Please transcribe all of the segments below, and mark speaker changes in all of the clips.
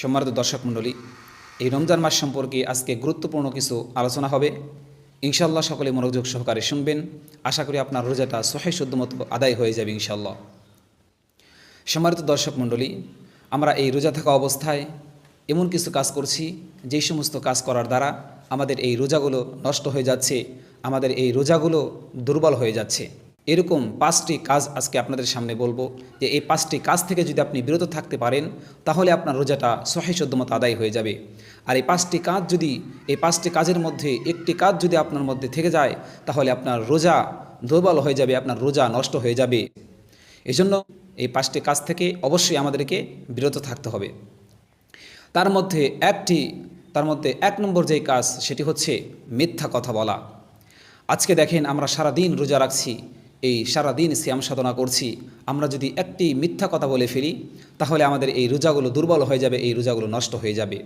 Speaker 1: সম্মানিত দর্শক মণ্ডলী, এই রমজান মাস সম্পর্কে আজকে গুরুত্বপূর্ণ কিছু আলোচনা হবে। ইনশাল্লাহ সকলে মনোযোগ সহকারে শুনবেন। আশা করি আপনার রোজাটা সহে শুদ্ধ মতো আদায় হয়ে যাবে ইনশাল্লাহ সম্মানিত দর্শক মণ্ডলী, আমরা এই রোজা থাকা অবস্থায় এমন কিছু কাজ করছি, যেই সমস্ত কাজ করার দ্বারা আমাদের এই রোজাগুলো নষ্ট হয়ে যাচ্ছে, আমাদের এই রোজাগুলো দুর্বল হয়ে যাচ্ছে। এরকম পাঁচটি কাজ আজকে আপনাদের সামনে বলব যে এই পাঁচটি কাজ থেকে যদি আপনি বিরত থাকতে পারেন, তাহলে আপনার রোজাটা সহি মতো আদায় হয়ে যাবে। আর এই পাঁচটি কাজ যদি, এই পাঁচটি কাজের মধ্যে একটি কাজ যদি আপনার মধ্যে থেকে যায়, তাহলে আপনার রোজা দুর্বল হয়ে যাবে, আপনার রোজা নষ্ট হয়ে যাবে। এজন্য এই পাঁচটি কাজ থেকে অবশ্যই আমাদেরকে বিরত থাকতে হবে। তার মধ্যে একটি, তার মধ্যে এক নম্বর যেই কাজ, সেটি হচ্ছে মিথ্যা কথা বলা। আজকে দেখেন আমরা সারা দিন রোজা রাখছি এই সারা দিন শ্যাম সাধনা করছি, আমরা যদি একটি মিথ্যা কথা বলে ফেলি, তাহলে আমাদের এই রোজাগুলো দুর্বল হয়ে যাবে, এই রোজাগুলো নষ্ট হয়ে যাবে।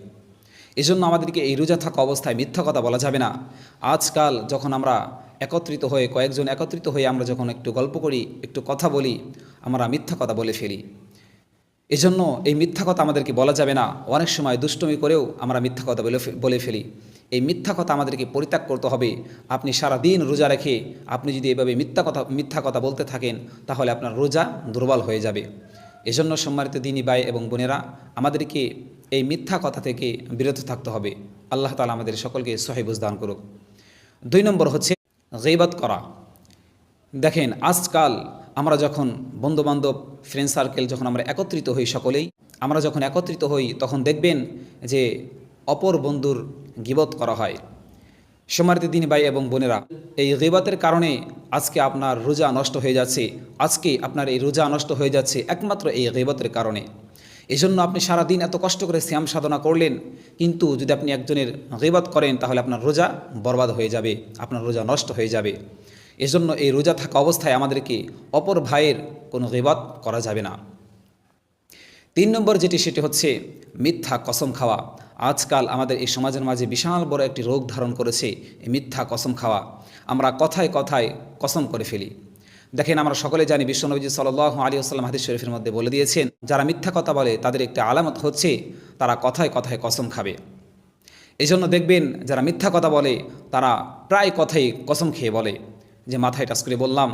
Speaker 1: এজন্য আমাদেরকে এই রোজা থাকা অবস্থায় মিথ্যা কথা বলা যাবে না। আজকাল যখন আমরা একত্রিত হয়ে, কয়েকজন একত্রিত হয়ে আমরা যখন একটু গল্প করি, একটু কথা বলি, আমরা মিথ্যা কথা বলে ফেলি। এজন্য এই মিথ্যা কথা আমাদেরকে বলা যাবে না। অনেক সময় দুষ্টমি করেও আমরা মিথ্যা কথা বলে বলে ফেলি। এই মিথ্যা কথা আমাদেরকে পরিত্যাগ করতে হবে। আপনি সারা দিন রোজা রেখে আপনি যদি এভাবে মিথ্যা কথা মিথ্যা কথা বলতে থাকেন, তাহলে আপনার রোজা দুর্বল হয়ে যাবে। এজন্য সম্মানিত দিনী ভাই এবং বোনেরা, আমাদেরকে এই মিথ্যা কথা থেকে বিরত থাকতে হবে। আল্লাহ তালা আমাদের সকলকে সহিবুজ দান করুক। দুই নম্বর হচ্ছে গৈবাত করা। দেখেন, আজকাল আমরা যখন বন্ধুবান্ধব ফ্রেন্ড সার্কেল যখন আমরা একত্রিত হই সকলেই, আমরা যখন একত্রিত হই, তখন দেখবেন যে অপর বন্ধুর গিবত করা হয়। সমারিত দিন ভাই এবং বোনেরা, এই গিবতের কারণে আজকে আপনার রোজা নষ্ট হয়ে যাচ্ছে। আজকে আপনার এই রোজা নষ্ট হয়ে যাচ্ছে একমাত্র এই গিবতের কারণে। এজন্য আপনি সারা দিন এত কষ্ট করে শ্যাম সাধনা করলেন, কিন্তু যদি আপনি একজনের গিবত করেন, তাহলে আপনার রোজা বরবাদ হয়ে যাবে, আপনার রোজা নষ্ট হয়ে যাবে। এজন্য এই রোজা থাকা অবস্থায় আমাদেরকে অপর ভাইয়ের কোনো গিবত করা যাবে না। তিন নম্বর যেটি, সেটি হচ্ছে মিথ্যা কসম খাওয়া। আজকাল আমাদের এই সমাজের মাঝে বিশাল বড় একটি রোগ ধারণ করেছে, এই মিথ্যা কসম খাওয়া। আমরা কথায় কথায় কসম করে ফেলি। দেখেন, আমরা সকলে জানি বিশ্বনবীজি সাল আলী আসসালাম হাদিস শরীফের মধ্যে বলে দিয়েছেন, যারা মিথ্যা কথা বলে, তাদের একটি আলামত হচ্ছে, তারা কথায় কথায় কসম খাবে। এই জন্য দেখবেন, যারা মিথ্যা কথা বলে, তারা প্রায় কথাই কসম খেয়ে বলে। যে মাথায় টাচ করে বললাম,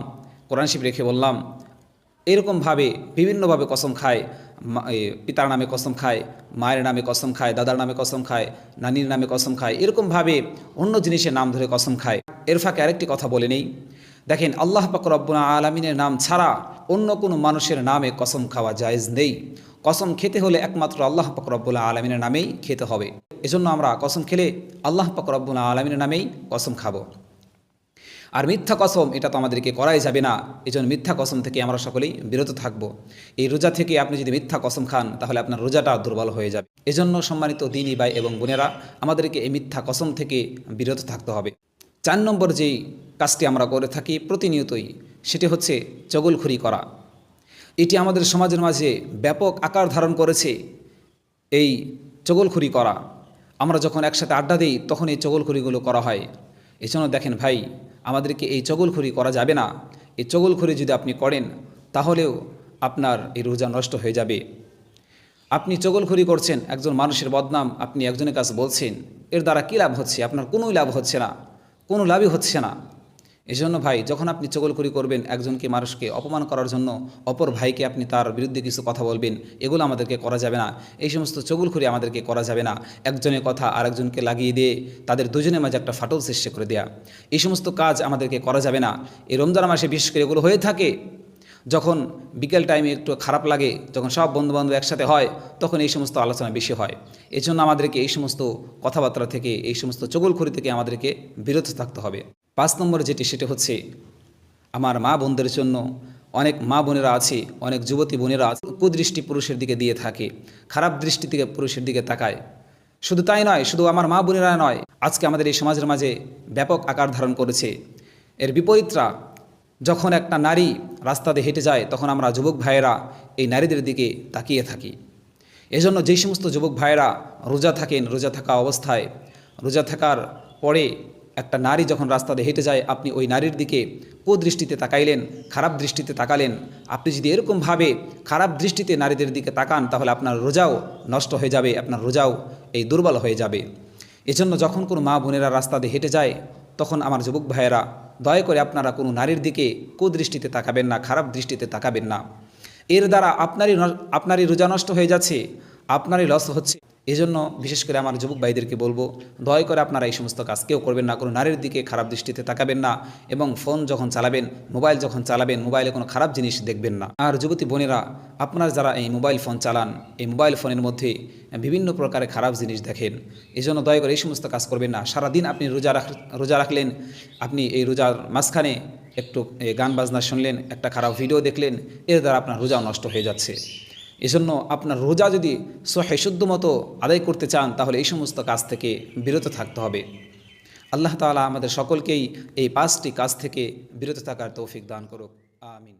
Speaker 1: কোরআন শিব রেখে বললাম এরকমভাবে বিভিন্নভাবে কসম খায় পিতার নামে কসম খায়, মায়ের নামে কসম খায়, দাদার নামে কসম খায়, নানির নামে কসম খায় এরকমভাবে অন্য জিনিসের নাম ধরে কসম খায়। এর ফাঁকে আরেকটি কথা বলে নেই। দেখেন, আল্লাহ পাক রব্বুনা আলমিনের নাম ছাড়া অন্য কোনো মানুষের নামে কসম খাওয়া জায়েজ নেই। কসম খেতে হলে একমাত্র আল্লাহ পাক রব্বুল আলমিনের নামেই খেতে হবে। এজন্য আমরা কসম খেলে আল্লাহ পাক রব্বুল আলমিনের নামেই কসম খাব। আর মিথ্যা কসম, এটা তো আমাদেরকে করাই যাবে না। এই জন্য মিথ্যা কসম থেকে আমরা সকলেই বিরত থাকব। এই রোজা থেকে আপনি যদি মিথ্যা কসম খান, তাহলে আপনার রোজাটা দুর্বল হয়ে যাবে। এজন্য সম্মানিত দিনী ভাই এবং বোনেরা, আমাদেরকে এই মিথ্যা কসম থেকে বিরত থাকতে হবে। চার নম্বর যেই কাজটি আমরা করে থাকি প্রতিনিয়তই, সেটি হচ্ছে চগলখুরি করা। এটি আমাদের সমাজের মাঝে ব্যাপক আকার ধারণ করেছে এই চগলখুরি করা। আমরা যখন একসাথে আড্ডা দিই তখন এই চগলখুরিগুলো করা হয়। এই জন্য দেখেন ভাই আমাদেরকে এই চগলখুরি করা যাবে না। এই চগলখুরি যদি আপনি করেন, তাহলেও আপনার এই রোজা নষ্ট হয়ে যাবে। আপনি চগলখুরি করছেন, একজন মানুষের বদনাম আপনি একজনের কাছে বলছেন, এর দ্বারা কী লাভ হচ্ছে? আপনার কোনোই লাভ হচ্ছে না। কোনো লাভই হচ্ছে না। এজন্য ভাই, যখন আপনি চগলখুরি করবেন একজনকে মানুষকে অপমান করার জন্য, অপর ভাইকে আপনি তার বিরুদ্ধে কিছু কথা বলবেন, এগুলো আমাদেরকে করা যাবে না। এই সমস্ত চগলখুরি আমাদেরকে করা যাবে না। একজনের কথা আরেকজনকে লাগিয়ে দিয়ে তাদের দুজনের মাঝে একটা ফাটল সৃষ্টি করে দেয়া। এই সমস্ত কাজ আমাদেরকে করা যাবে না। এই রমজান মাসে বিশেষ করে এগুলো হয়ে থাকে। যখন বিকেল টাইমে একটু খারাপ লাগে, যখন সব বন্ধুবান্ধব একসাথে হয়, তখন এই সমস্ত আলোচনা বেশি হয়। এই জন্য আমাদেরকে এই সমস্ত কথাবার্তা থেকে, এই সমস্ত চগলখড়ি থেকে আমাদেরকে বিরত থাকতে হবে। পাঁচ নম্বর যেটি, সেটি হচ্ছে আমার মা বোনদের জন্য অনেক মা বোনেরা আছে, অনেক যুবতী বোনেরা আছে কুদৃষ্টি পুরুষের দিকে দিয়ে থাকে, খারাপ দৃষ্টি থেকে পুরুষের দিকে তাকায়। শুধু তাই নয়, শুধু আমার মা বোনেরা নয়, আজকে আমাদের এই সমাজের মাঝে ব্যাপক আকার ধারণ করেছে। এর বিপরীতরা, যখন একটা নারী রাস্তা দিয়ে হেঁটে যায়, তখন আমরা যুবক ভাইয়েরা এই নারীদের দিকে তাকিয়ে থাকি। এজন্য যেই সমস্ত যুবক ভাইয়েরা রোজা থাকেন, রোজা থাকা অবস্থায়, রোজা থাকার পরে একটা নারী যখন রাস্তা দিয়ে হেঁটে যায়, আপনি ওই নারীর দিকে কুদৃষ্টিতে তাকাইলেন, খারাপ দৃষ্টিতে তাকালেন। আপনি যদি এরকমভাবে খারাপ দৃষ্টিতে নারীদের দিকে তাকান, তাহলে আপনার রোজাও নষ্ট হয়ে যাবে, আপনার রোজাও এই দুর্বল হয়ে যাবে। এজন্য যখন কোনো মা বোনেরা রাস্তা দিয়ে হেঁটে যায়, তখন আমার যুবক ভাইয়েরা, দয়া করে আপনারা কোনো নারীর দিকে কুদৃষ্টিতে তাকাবেন না, খারাপ দৃষ্টিতে তাকাবেন না। এর দ্বারা আপনারই আপনারই রোজা নষ্ট হয়ে যাচ্ছে, আপনারই লস হচ্ছে। এজন্য বিশেষ করে আমার যুবক ভাইদেরকে বলব, দয়া করে আপনারা এই সমস্ত কাজ কেউ করবেন না, কোনো নারীর দিকে খারাপ দৃষ্টিতে তাকাবেন না এবং ফোন যখন চালাবেন, মোবাইল যখন চালাবেন, মোবাইলে কোনো খারাপ জিনিস দেখবেন না। আর যুবতী বোনেরা, আপনারা যারা এই মোবাইল ফোন চালান, এই মোবাইল ফোনের মধ্যে বিভিন্ন প্রকারের খারাপ জিনিস দেখেন এই জন্য দয়া করে এই সমস্ত কাজ করবেন না। সারাদিন আপনি রোজা রাখ, রোজা রাখলেন, আপনি এই রোজার মাঝখানে একটু গান বাজনা শুনলেন, একটা খারাপ ভিডিও দেখলেন, এর দ্বারা আপনার রোজাও নষ্ট হয়ে যাচ্ছে। এজন্য আপনার রোজা যদি সহে শুদ্ধ মতো আদায় করতে চান, তাহলে এই সমস্ত কাজ থেকে বিরত থাকতে হবে। আল্লাহ তালা আমাদের সকলকেই এই পাঁচটি কাজ থেকে বিরত থাকার তৌফিক দান করুক। আমিন।